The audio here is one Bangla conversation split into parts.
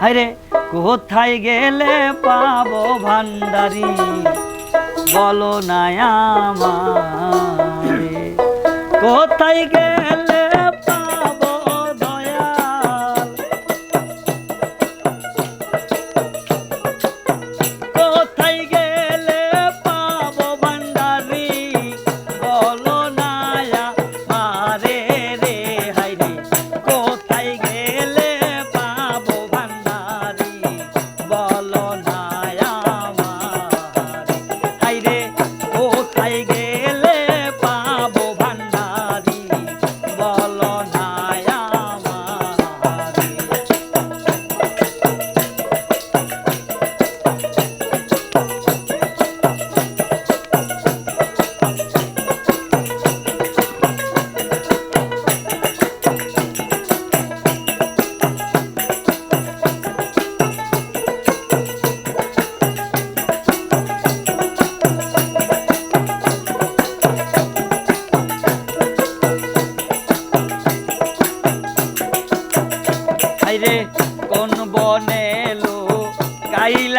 আরে কোথায় গেলে পাব ভান্ডারি? বলো নায়ামা কোথায় গেলে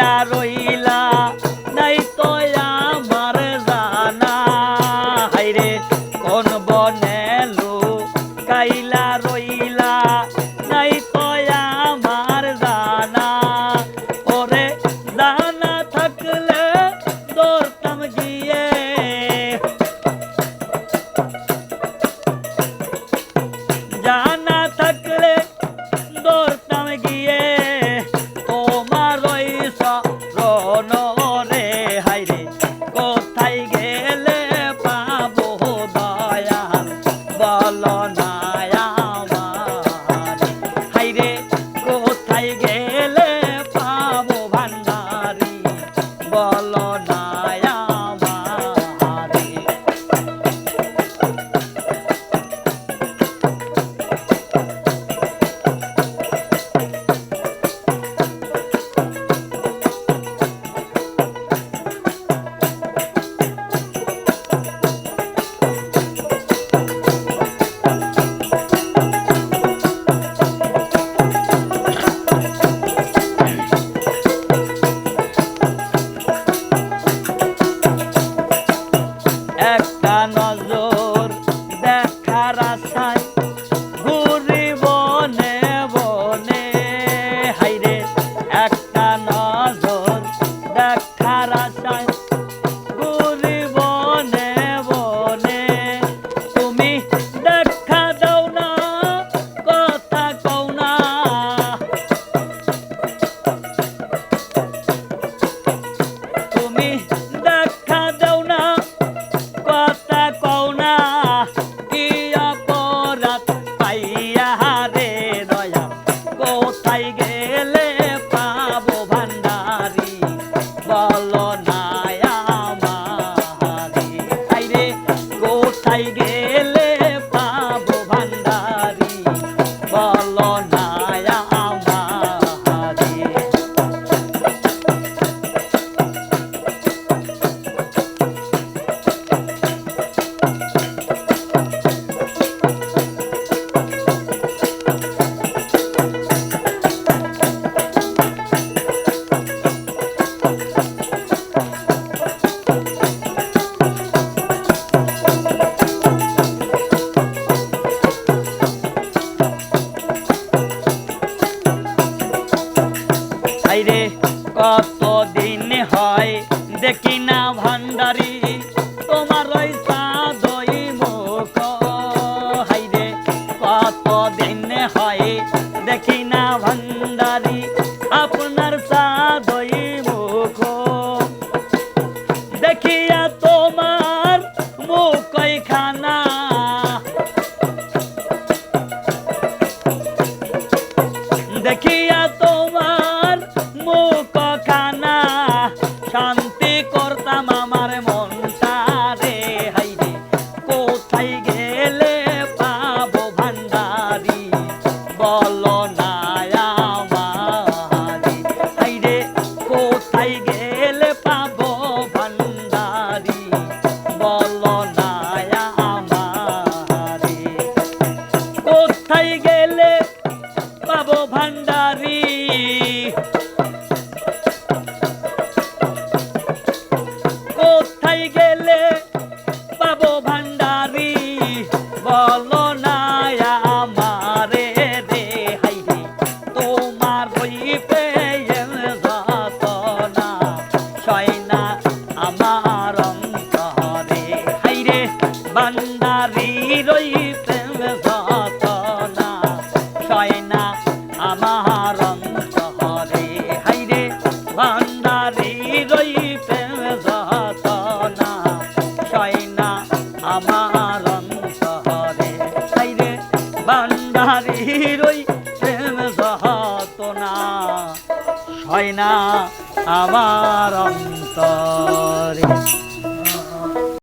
পইরা নাই তো আমার জানা। হাইরে কোন বনে লো কাইলা রইলা। পালনা কতদিন হয় দেখি না ভান্ডারি। তোমার ওই সাদই মুখ। হাইরে কতদিন হয় দেখি না কোথায় গেলে পাবো ভান্ডারি? কোথায় গেলে পাবো ভান্ডারি? বলো না আমারে রে, হাই তোমার বই পেয়ে না সয়না ভান্ডারি হিরোই প্রেম যত না সয় না আমার অন্তরে।